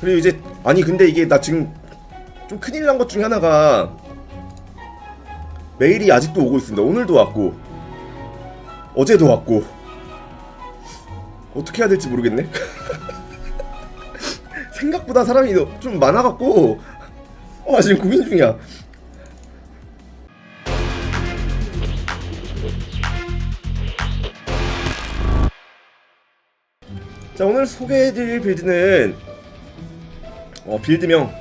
그리고 이제 아니 근데 이게 나 지금 좀 큰일 난 것 중에 하나가 메일이 아직도 오고 있습니다. 오늘도 왔고 어제도 왔고 어떻게 해야 될지 모르겠네. 생각보다 사람이 좀 많아갖고 어 지금 고민 중이야. 자 오늘 소개해드릴 빌드는 어, 빌드명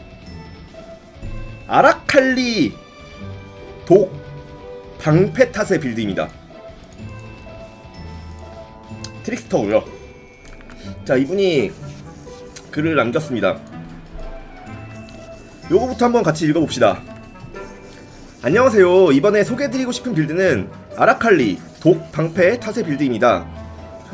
아라칼리 독 방패 탓의 빌드입니다. 트릭스터고요. 자 이분이 글을 남겼습니다. 요거부터 한번 같이 읽어봅시다. 안녕하세요. 이번에 소개해드리고 싶은 빌드는 아라칼리 독 방패 탓의 빌드입니다.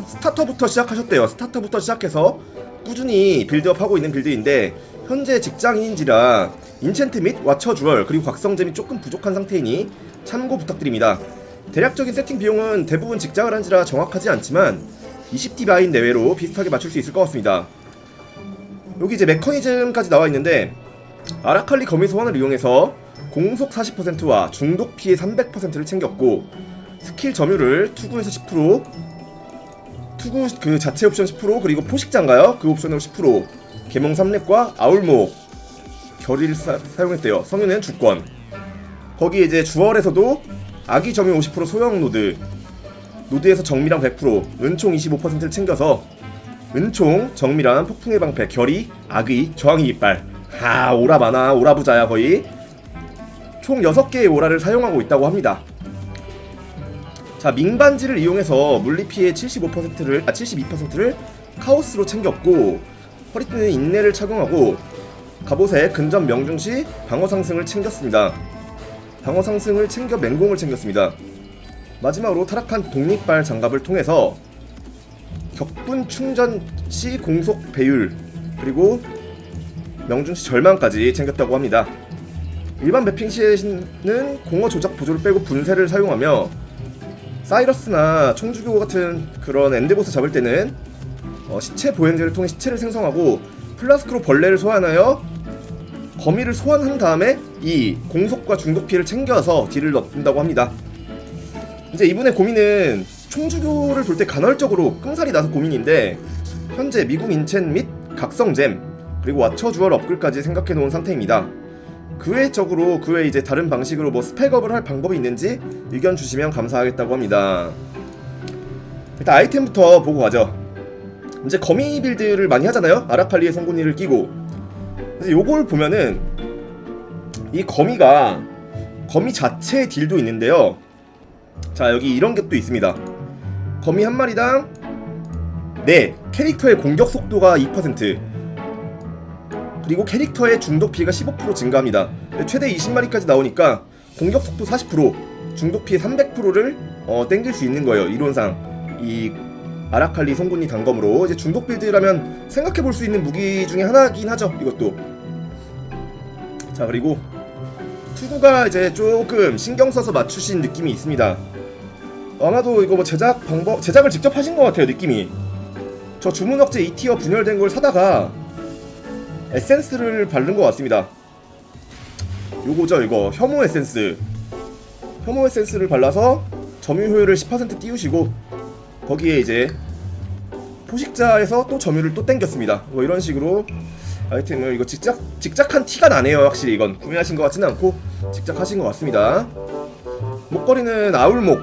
스타터부터 시작하셨대요. 스타터부터 시작해서 꾸준히 빌드업 하고 있는 빌드인데 현재 직장인인지라 인챈트 및 와처 주얼 그리고 각성잼이 조금 부족한 상태이니 참고 부탁드립니다. 대략적인 세팅 비용은 대부분 직장을 한지라 정확하지 않지만 20D 바인 내외로 비슷하게 맞출 수 있을 것 같습니다. 여기 이제 메커니즘까지 나와 있는데 아라칼리 거미 소환을 이용해서 공속 40%와 중독 피해 300%를 챙겼고 스킬 점유를 투구에서 10% 투구 그 자체 옵션 10% 그리고 포식자인가요? 그 옵션으로 10% 개몽 3렙과 아울목 결의를 사, 사용했대요. 성유는 주권. 거기에 이제 주얼에서도 아기 점유 50% 소형 노드 노드에서 정밀한 100% 은총 25%를 챙겨서 은총 정밀한 폭풍의 방패 결의 악의 저항의 이빨 하 오라 많아 오라 부자야 거의 총 6개의 오라를 사용하고 있다고 합니다. 자 밍반지를 이용해서 물리 피해 75%를 아 72%를 카오스로 챙겼고 허리띠는 인내를 착용하고 갑옷에 근접 명중시 방어 상승을 챙겼습니다. 방어 상승을 챙겨 맹공을 챙겼습니다. 마지막으로 타락한 독립발 장갑을 통해서 격분 충전 시 공속 배율 그리고 명중 시 절망까지 챙겼다고 합니다. 일반 매핑 시에는 공허 조작 보조를 빼고 분쇄를 사용하며 사이러스나 총주교 같은 그런 엔드보스 잡을 때는 어, 시체 보행제를 통해 시체를 생성하고 플라스크로 벌레를 소환하여 거미를 소환한 다음에 이 공속과 중독 피해를 챙겨서 딜을 넣는다고 합니다. 이제 이분의 고민은 총주교를 돌 때 간헐적으로 끔살이 나서 고민인데 현재 미국 인첸 및 각성잼 그리고 와처 주얼 업글까지 생각해 놓은 상태입니다. 그 외적으로 그 외 이제 다른 방식으로 뭐 스펙업을 할 방법이 있는지 의견 주시면 감사하겠다고 합니다. 일단 아이템부터 보고 가죠. 이제 거미 빌드를 많이 하잖아요. 아라칼리의 성군이를 끼고. 그래서 요걸 보면은 이 거미가 거미 자체의 딜도 있는데요. 자 여기 이런 게 또 있습니다. 거미 한 마리당 네 캐릭터의 공격 속도가 2% 그리고 캐릭터의 중독 피해가 15% 증가합니다. 최대 20마리까지 나오니까 공격 속도 40% 중독 피해 300%를 어, 땡길 수 있는 거예요. 이론상 이 아라칼리 성군이 단검으로 이제 중독 빌드라면 생각해 볼 수 있는 무기 중에 하나긴 하죠. 이것도 자 그리고 투구가 이제 조금 신경 써서 맞추신 느낌이 있습니다. 아마도 이거 뭐 제작 방법 제작을 직접 하신 것 같아요 느낌이. 저 주문억제 2티어 분열된 걸 사다가 에센스를 바른 것 같습니다. 요거죠 이거 혐오 에센스. 혐오 에센스를 발라서 점유 효율을 10% 띄우시고 거기에 이제 포식자에서 또 점유를 또 땡겼습니다. 뭐 이런 식으로 아이템을 이거 직작 직작한 티가 나네요. 확실히 이건 구매하신 것 같지는 않고 직작하신 것 같습니다. 목걸이는 아울목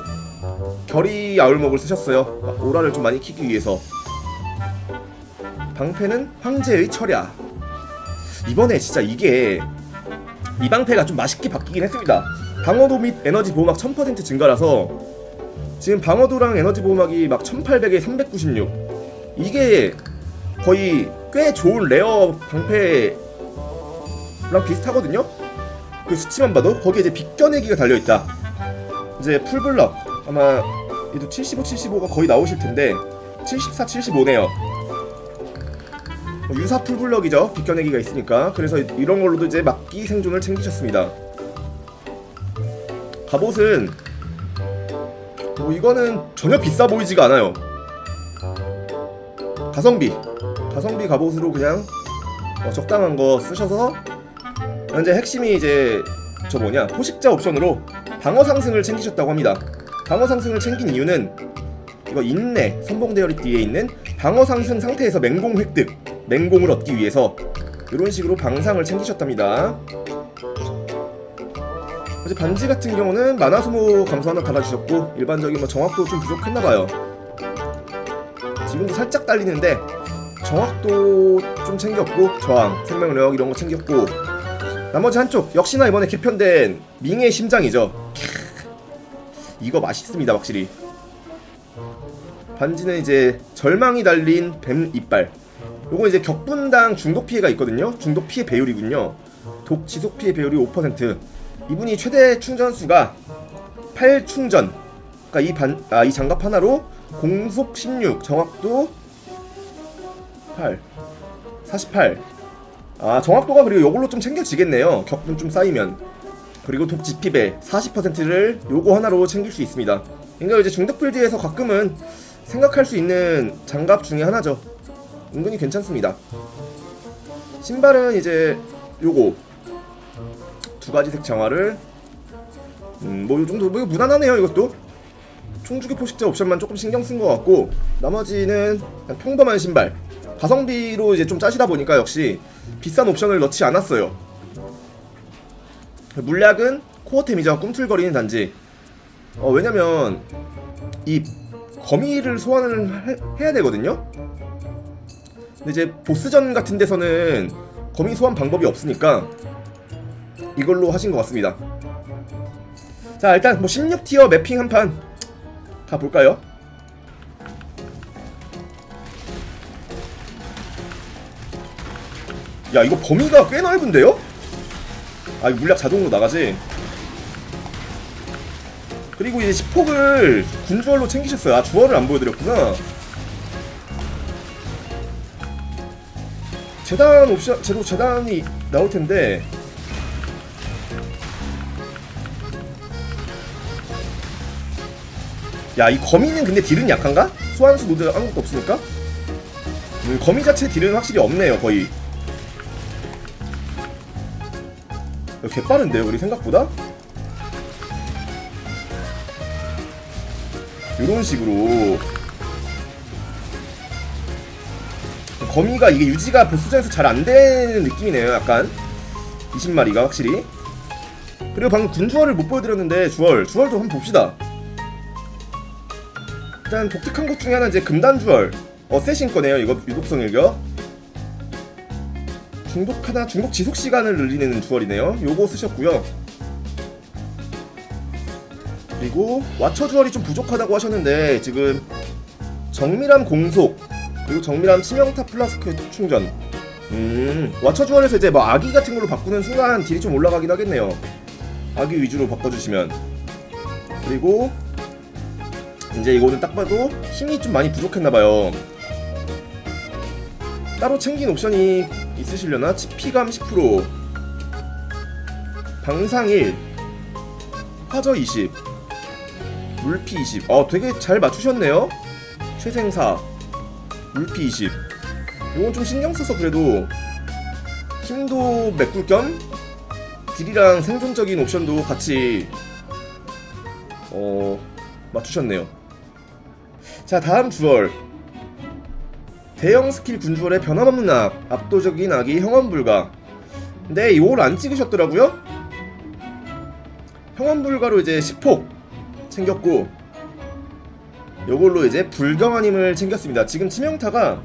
결이 아울목을 쓰셨어요. 오라를 좀 많이 키기 위해서. 방패는 황제의 철야. 이번에 진짜 이게 이 방패가 좀 맛있게 바뀌긴 했습니다. 방어도 및 에너지 보호막 1000% 증가라서 지금 방어도랑 에너지 보호막이 막 1800에 396 이게 거의 꽤 좋은 레어 방패랑 비슷하거든요? 그 수치만 봐도 거기에 이제 빗겨내기가 달려있다 이제 풀블럭 아마 얘도 75, 75가 거의 나오실 텐데 74, 75네요 뭐 유사 풀블럭이죠. 빗겨내기가 있으니까. 그래서 이런 걸로도 이제 막기 생존을 챙기셨습니다. 갑옷은 뭐 이거는 전혀 비싸 보이지가 않아요. 가성비. 가성비 갑옷으로 그냥 어, 적당한 거 쓰셔서 현재 핵심이 이제 저 뭐냐 포식자 옵션으로 방어 상승을 챙기셨다고 합니다. 방어 상승을 챙긴 이유는 이거 인내 선봉 대열이 뒤에 있는 방어 상승 상태에서 맹공 획득 맹공을 얻기 위해서 이런 식으로 방상을 챙기셨답니다. 어제 반지 같은 경우는 만화 소모 감소 하나 달아주셨고 일반적인 뭐 정확도 좀 부족했나봐요. 지금도 살짝 딸리는데 정확도 좀 챙겼고 저항, 생명력 이런 거 챙겼고 나머지 한쪽 역시나 이번에 개편된 밍의 심장이죠. 캬, 이거 맛있습니다 확실히. 반지는 이제 절망이 달린 뱀 이빨. 요거 이제 격분당 중독 피해가 있거든요. 중독 피해 배율이군요. 독 지속 피해 배율이 5%. 이분이 최대 충전 수가 8충전. 그러니까 이 반, 아, 이 장갑 하나로 공속 16, 정확도 8, 48. 아, 정확도가 그리고 요걸로 좀 챙겨지겠네요. 격분 좀 쌓이면. 그리고 독 지피배 40%를 요거 하나로 챙길 수 있습니다. 그러니까 이제 중독 빌드에서 가끔은 생각할 수 있는 장갑 중에 하나죠. 은근히 괜찮습니다. 신발은 이제 요거 두 가지 색 장화를 음, 뭐이 정도 뭐 이거 무난하네요 이것도. 총주기 포식자 옵션만 조금 신경 쓴 것 같고 나머지는 그냥 평범한 신발. 가성비로 이제 좀 짜시다 보니까 역시 비싼 옵션을 넣지 않았어요. 물약은 코어템이죠. 꿈틀거리는 단지. 어, 왜냐면 이 거미를 소환을 하- 해야 되거든요 근데 이제 보스전 같은 데서는 거미 소환 방법이 없으니까 이걸로 하신 것 같습니다. 자 일단 뭐 16티어 매핑 한 판 가볼까요? 야 이거 범위가 꽤 넓은데요? 아 물약 자동으로 나가지 그리고 이제 10폭을 군주얼로 챙기셨어요 아 주얼을 안 보여드렸구나 재단 옵션 제로 재단이 나올 텐데 야 이 거미는 근데 딜은 약한가? 소환수 노드 아무것도 없으니까 음, 거미 자체 딜은 확실히 없네요 거의 야, 개 빠른데요 우리 생각보다? 요런 식으로 거미가 이게 유지가 보스전에서 잘 안 되는 느낌이네요 약간. 20마리가 확실히. 그리고 방금 군주얼을 못 보여드렸는데 주얼 주얼도 한번 봅시다. 일단 독특한 것 중에 하나 이제 금단 주얼. 어쌔신 거네요 이거 유독성 일격. 중독하다 중독 지속 시간을 늘리는 주얼이네요. 요거 쓰셨고요. 그리고 와처 주얼이 좀 부족하다고 하셨는데 지금 정밀함 공속 그리고 정밀함 치명타 플라스크 충전. 음 와처 주얼에서 이제 뭐 아기 같은 걸로 바꾸는 순간 딜이 좀 올라가긴 하겠네요. 아기 위주로 바꿔주시면. 그리고 이제 이거는 딱 봐도 힘이 좀 많이 부족했나봐요. 따로 챙긴 옵션이 있으시려나? 치피감 10% 방상 1 화저 20 물피 20 어, 되게 잘 맞추셨네요. 최생사 물피 20 이건 좀 신경 써서 그래도 힘도 메꿀 겸 딜이랑 생존적인 옵션도 같이 어 맞추셨네요. 자 다음 주얼 대형 스킬 군주얼의 변함없는 악 압도적인 악이 형원 불가. 근데 이걸 안 찍으셨더라고요? 형원 불가로 이제 10폭 챙겼고 요걸로 이제 불경한 힘을 챙겼습니다 지금 치명타가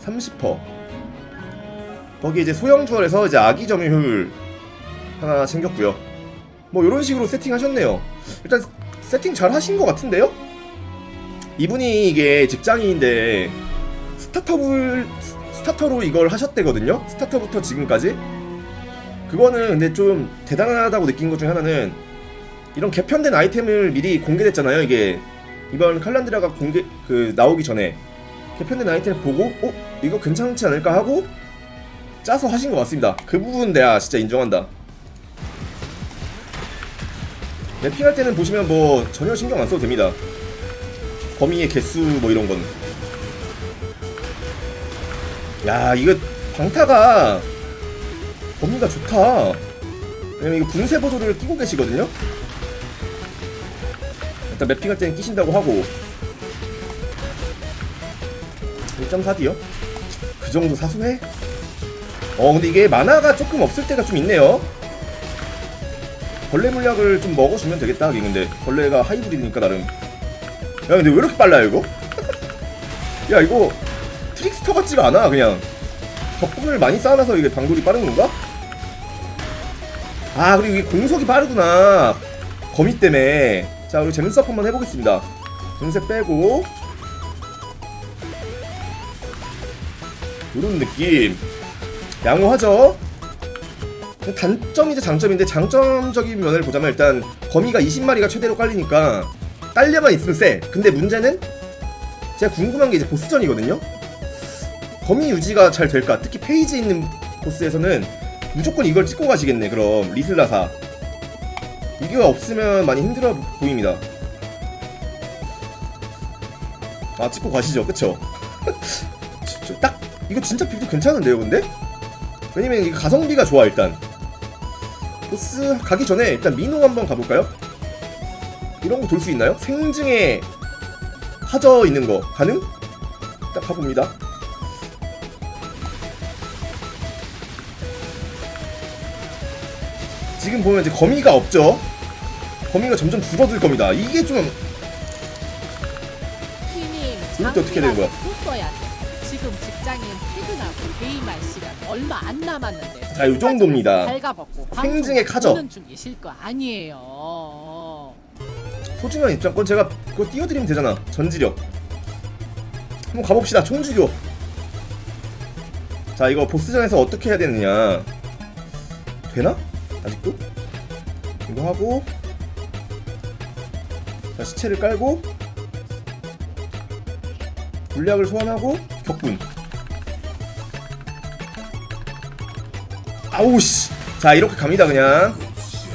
30% 거기 이제 소형 주얼에서 이제 아기 점유 효율 하나 챙겼고요 뭐 이런 식으로 세팅하셨네요 일단 세팅 잘 하신 것 같은데요? 이분이 이게 직장인인데 스타터블 스타터로 이걸 하셨대거든요. 스타터부터 지금까지. 그거는 근데 좀 대단하다고 느낀 것 중에 하나는 이런 개편된 아이템을 미리 공개됐잖아요. 이게 이번 칼란드라가 공개 그 나오기 전에 개편된 아이템을 보고 어 이거 괜찮지 않을까 하고 짜서 하신 것 같습니다. 그 부분 내가 진짜 인정한다. 랩핑할 때는 보시면 뭐 전혀 신경 안 써도 됩니다. 범위의 개수 뭐 이런 건. 야 이거 방타가 범위가 좋다. 왜냐면 이거 분쇄 보조를 끼고 계시거든요. 일단 맵핑할 때는 끼신다고 하고 1.4D요? 그 정도 사수해? 어 근데 이게 만화가 조금 없을 때가 좀 있네요. 벌레 물약을 좀 먹어주면 되겠다 하긴 근데 벌레가 하이브리드니까 나름. 야 근데 왜 이렇게 빨라요 이거? 야 이거 트릭스터 같지가 않아 그냥 덕분을 많이 쌓아놔서 이게 방돌이 빠른 건가? 아 그리고 이게 공속이 빠르구나 거미 때문에 자 재능 수업 한번 해보겠습니다 분쇄 빼고 이런 느낌 양호하죠? 단점이자 장점인데 장점적인 면을 보자면 일단 거미가 20마리가 최대로 깔리니까 딸려만 있으면 세 근데 문제는 제가 궁금한 게 이제 보스전이거든요. 거미 유지가 잘 될까? 특히 페이지 있는 보스에서는 무조건 이걸 찍고 가시겠네. 그럼 리슬라사 이게 없으면 많이 힘들어 보입니다. 아 찍고 가시죠, 그쵸? 딱 이거 진짜 빌드 괜찮은데요, 근데? 왜냐면 이 가성비가 좋아 일단. 보스 가기 전에 일단 민호 한번 가볼까요? 이런 거 돌 수 있나요? 생증에 하저 있는 거 가능? 딱 가봅니다. 지금 보면 이제 거미가 없죠. 거미가 점점 줄어들 겁니다. 이게 좀 이럴 때 어떻게 되는 거야? 또 써야 돼. 지금 직장인 퇴근하고 개임할 시간 얼마 안 남았는데. 자, 요 정도입니다. 생증의 카저. 보는 중이실 거 아니에요. 소중한 입장권 제가 그거 띄워드리면 되잖아. 전지력. 한번 가봅시다. 총주교. 자, 이거 보스전에서 어떻게 해야 되느냐? 되나? 아직도? 이거 하고 자, 시체를 깔고 물약을 소환하고 격분. 아우 씨. 자, 이렇게 갑니다 그냥.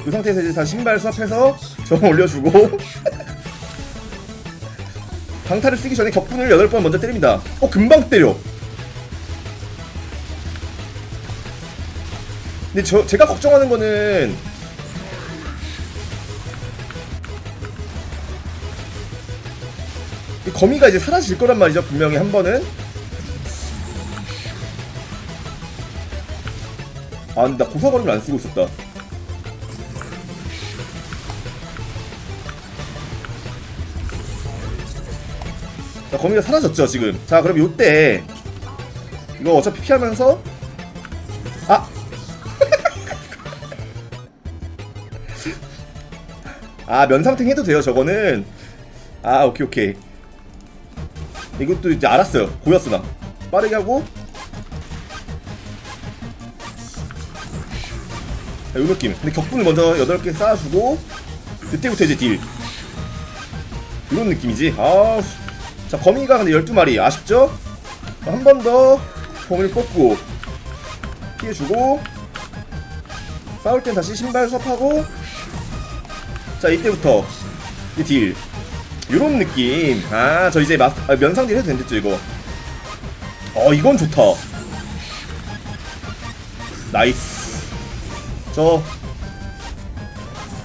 이 상태에서 이제 다 신발 수합해서 저 올려주고 방타를 쓰기 전에 격분을 8번 먼저 때립니다 어 금방 때려 근데 저 제가 걱정하는 거는 이 거미가 이제 사라질 거란 말이죠 분명히 한 번은. 아 근데 나 고사거리를 안 쓰고 있었다. 자, 거미가 사라졌죠 지금. 자 그럼 요때 이거 어차피 피하면서 아 면상탱 해도 돼요 저거는. 아 오케이 오케이. 이것도 이제 알았어요. 보였어 나. 빠르게 하고. 자, 요 느낌. 근데 격분을 먼저 8개 쌓아주고 그때부터 이제 딜. 이런 느낌이지. 아자 거미가 근데 12마리. 아쉽죠? 한 번 더 거미를 꽂고 피해주고 싸울 땐 다시 신발 수업하고 자 이때부터 이 딜. 요런 느낌. 아 저 이제 마, 아, 면상 딜 해도 된댔죠 이거. 어 이건 좋다. 나이스. 저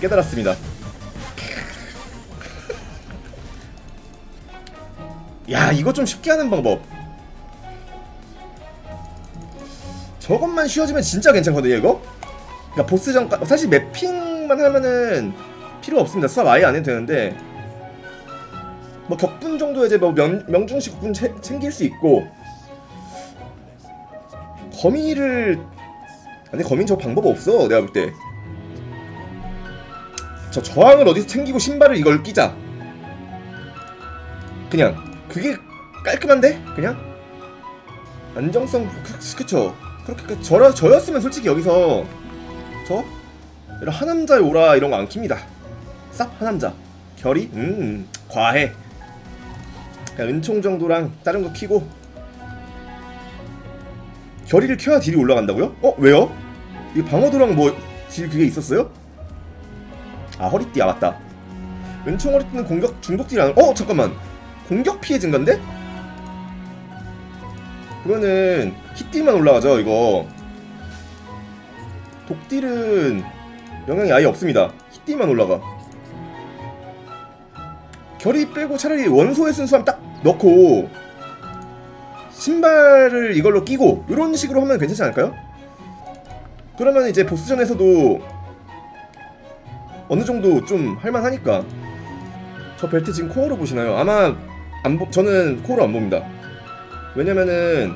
깨달았습니다. 야 이거 좀 쉽게 하는 방법. 저것만 쉬워지면 진짜 괜찮거든요 이거? 그러니까 보스전 까- 사실 맵핑만 하면은 필요 없습니다. 수업 아예 안 해도 되는데 뭐 격분 정도 이제 뭐 명, 명중식 격분 채, 챙길 수 있고 거미를 아니 거민 저 방법 없어 내가 볼 때. 저 저항을 어디서 챙기고 신발을 이걸 끼자. 그냥. 그게 깔끔한데? 그냥? 안정성 그, 그쵸. 그렇게 그- 저라 저였으면 솔직히 여기서 저? 이런 하남자의 오라 이런 거 안 킵니다 쌉 하남자. 결이? 음 과해. 은총 정도랑 다른 거 키고. 결의를 켜야 딜이 올라간다고요? 어 왜요? 이 방어도랑 뭐 딜 그게 있었어요? 아 허리띠. 아 맞다. 은총 허리띠는 공격 중독 딜 안.. 어 잠깐만. 공격 피해 증가인데? 이거는 hit딜만 올라가죠 이거. 독딜은 영향이 아예 없습니다. hit딜만 올라가 결이 빼고 차라리 원소의 순수함 딱 넣고 신발을 이걸로 끼고 이런 식으로 하면 괜찮지 않을까요? 그러면 이제 보스전에서도 어느 정도 좀 할만하니까 저 벨트 지금 코어로 보시나요? 아마 안 보, 저는 코어로 안 봅니다. 왜냐면은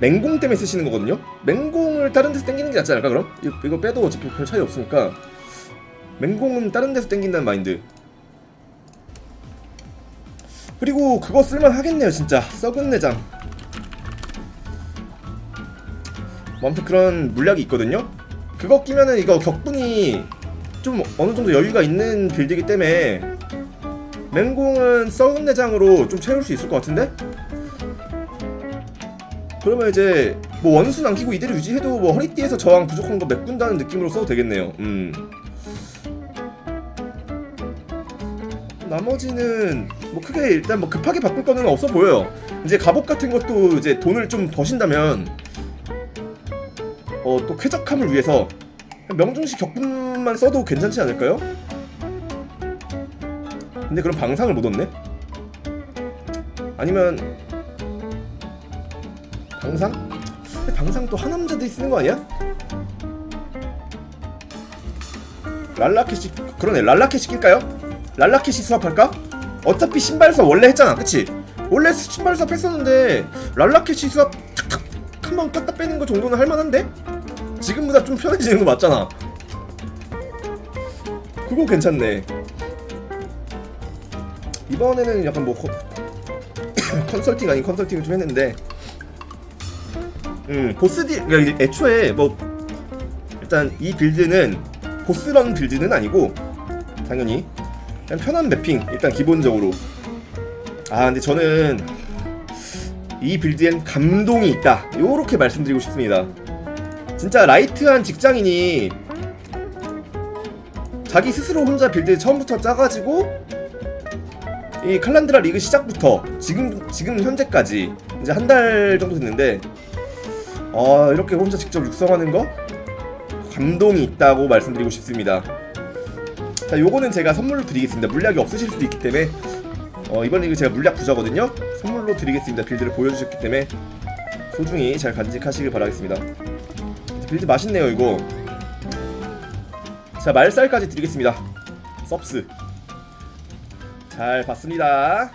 맹공 때문에 쓰시는 거거든요. 맹공을 다른 데서 땡기는 게 낫지 않을까 그럼? 이거, 이거 빼도 어차피 별 차이 없으니까 맹공은 다른 데서 땡긴다는 마인드. 그리고 그거 쓸만 하겠네요 진짜 썩은 내장. 뭐 아무튼 그런 물약이 있거든요. 그거 끼면은 이거 격분이 좀 어느 정도 여유가 있는 빌드이기 때문에 맹공은 썩은 내장으로 좀 채울 수 있을 것 같은데? 그러면 이제 뭐 원수 남기고 이대로 유지해도 뭐 허리띠에서 저항 부족한 거 메꾼다는 느낌으로 써도 되겠네요. 음. 나머지는 뭐 크게 일단 뭐 급하게 바꿀 거는 없어 보여요. 이제 갑옷 같은 것도 이제 돈을 좀 버신다면 어 또 쾌적함을 위해서 명중식 격분만 써도 괜찮지 않을까요? 근데 그럼 방상을 못 얻네? 아니면 방상? 방상 또 하남자들이 쓰는 거 아니야? 랄라켓시 그러네 랄라켓 시킬까요? 랄라켓이 수합할까? 어차피 신발사 원래 했잖아 그치? 원래 신발사 했었는데 랄라켓이 수합 탁탁 한번 꼈다 빼는 거 정도는 할만한데? 지금보다 좀 편해지는 거 맞잖아 그거 괜찮네 이번에는 약간 뭐 컨- 컨설팅 아닌 컨설팅을 좀 했는데 음 보스딜 그러니까 애초에 뭐 일단 이 빌드는 보스런 빌드는 아니고 당연히 그냥 편한 맵핑 일단 기본적으로. 아 근데 저는 이 빌드엔 감동이 있다. 요렇게 말씀드리고 싶습니다. 진짜 라이트한 직장인이 자기 스스로 혼자 빌드 처음부터 짜가지고 이 칼란드라 리그 시작부터 지금 지금 현재까지 이제 한 달 정도 됐는데 아 이렇게 혼자 직접 육성하는 거? 감동이 있다고 말씀드리고 싶습니다. 자 요거는 제가 선물로 드리겠습니다. 물약이 없으실 수도 있기 때문에 어, 이번 리그 제가 물약 부자거든요. 선물로 드리겠습니다. 빌드를 보여주셨기 때문에 소중히 잘 간직하시길 바라겠습니다. 빌드 맛있네요 이거. 자 말살까지 드리겠습니다. 섭스 잘 봤습니다.